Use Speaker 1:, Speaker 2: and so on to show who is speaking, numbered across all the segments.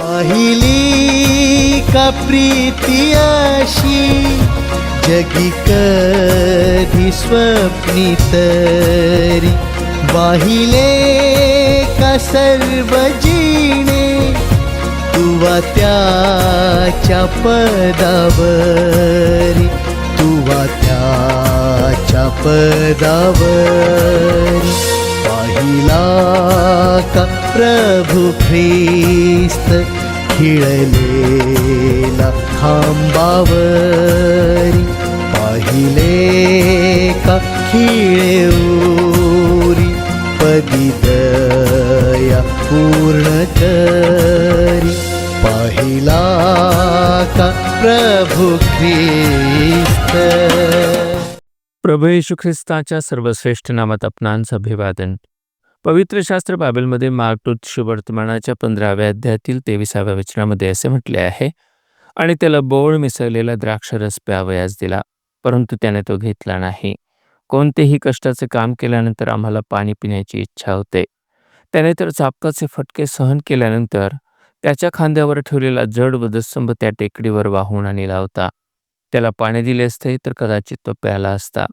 Speaker 1: पाहिली का प्रीती अशी जगी कधी स्वप्नी तरी. वाहिले का सर्व जीणे तुवा त्याच्या पदावरी. तुवा त्याच्या पदावरी. पाहिला का प्रभु ख्रिस्त खिळलेला खांबावरी पाहिले का खिळेऊरी पदिदया पूर्ण करी पाहिला का प्रभु ख्रिस्त?
Speaker 2: प्रभू येशू ख्रिस्ताच्या सर्वश्रेष्ठ नामात आपणांचं अभिवादन. पवित्र शास्त्र बायबलमध्ये मार्गटूत शुभवर्तमानाच्या पंधराव्या अध्यायातील तेविसाव्या वचनामध्ये असे म्हटले आहे आणि त्याला बोळ मिसळलेला द्राक्षरस प्यावयास दिला परंतु त्याने तो घेतला नाही. कोणतेही कष्टाचे काम केल्यानंतर आम्हाला पाणी पिण्याची इच्छा होते. त्याने तर चापकाचे फटके सहन केल्यानंतर त्याच्या खांद्यावर ठेवलेला जड वधस्तंभ त्या टेकडीवर वाहून आणला होता. त्याला पाणी दिले असते तर कदाचित तो प्याला असता.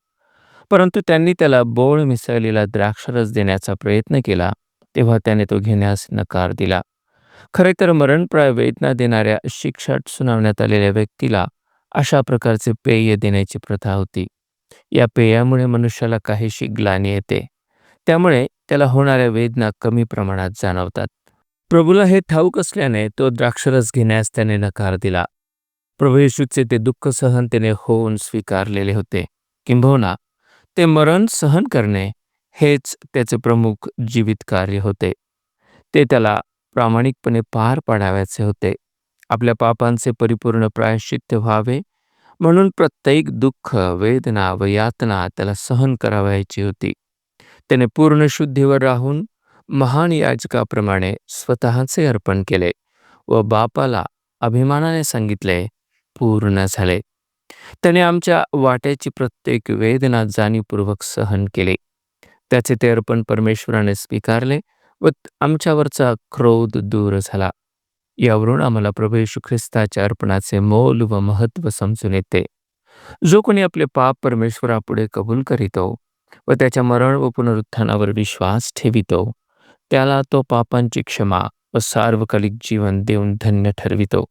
Speaker 2: परंतु त्यांनी त्याला बोळ मिसळलेला द्राक्षरस देण्याचा प्रयत्न केला तेव्हा त्याने तो घेण्यास नकार दिला. खरे तर मरणप्राय वेदना देणाऱ्या शिक्षा सुनावण्यात आलेल्या व्यक्तीला अशा प्रकारचे पेय देण्याची प्रथा होती. या पेयामुळे मनुष्याला काहीशी ग्लानी येते. त्यामुळे त्याला होणाऱ्या वेदना कमी प्रमाणात जाणवतात. प्रभूला हे ठाऊक असल्याने तो द्राक्षरस घेण्यास त्याने नकार दिला. प्रभू येशूचे ते दुःख सहन त्याने होऊन स्वीकारलेले होते. किंबहुना ते मरण सहन करणे हेच त्याचे प्रमुख जीवित कार्य होते. ते त्याला प्रामाणिकपणे पार पाडावयाचे होते. आपल्या पापांचे परिपूर्ण प्रायश्चित्य व्हावे म्हणून प्रत्येक दुःख वेदना व यातना त्याला सहन करावयाची होती. त्याने पूर्ण शुद्धीवर राहून महान याचकाप्रमाणे स्वतःचे अर्पण केले व बापाला अभिमानाने सांगितले पूर्ण झाले. त्याने आमच्या वाट्याची प्रत्येक वेदना जाणीवपूर्वक सहन केले. त्याचे ते अर्पण परमेश्वराने स्वीकारले व आमच्यावरचा क्रोध दूर झाला. यावरून आम्हाला प्रभू येशू ख्रिस्ताच्या अर्पणाचे मोल व महत्त्व समजून येते. जो कोणी आपले पाप परमेश्वरापुढे कबूल करीतो व त्याच्या मरण व पुनरुत्थानावर विश्वास ठेवितो त्याला तो पापांची क्षमा व सार्वकालिक जीवन देऊन धन्य ठरवितो.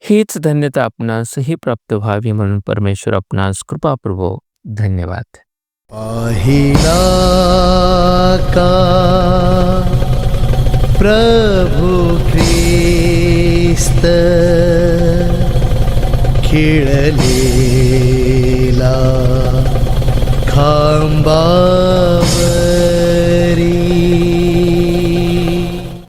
Speaker 2: हीच धन्यता आपणासही प्राप्त व्हावी म्हणून परमेश्वर आपणास कृपापूर्व धन्यवाद.
Speaker 1: का प्रभू ख्रिस्त? खिळलेला खांबावरी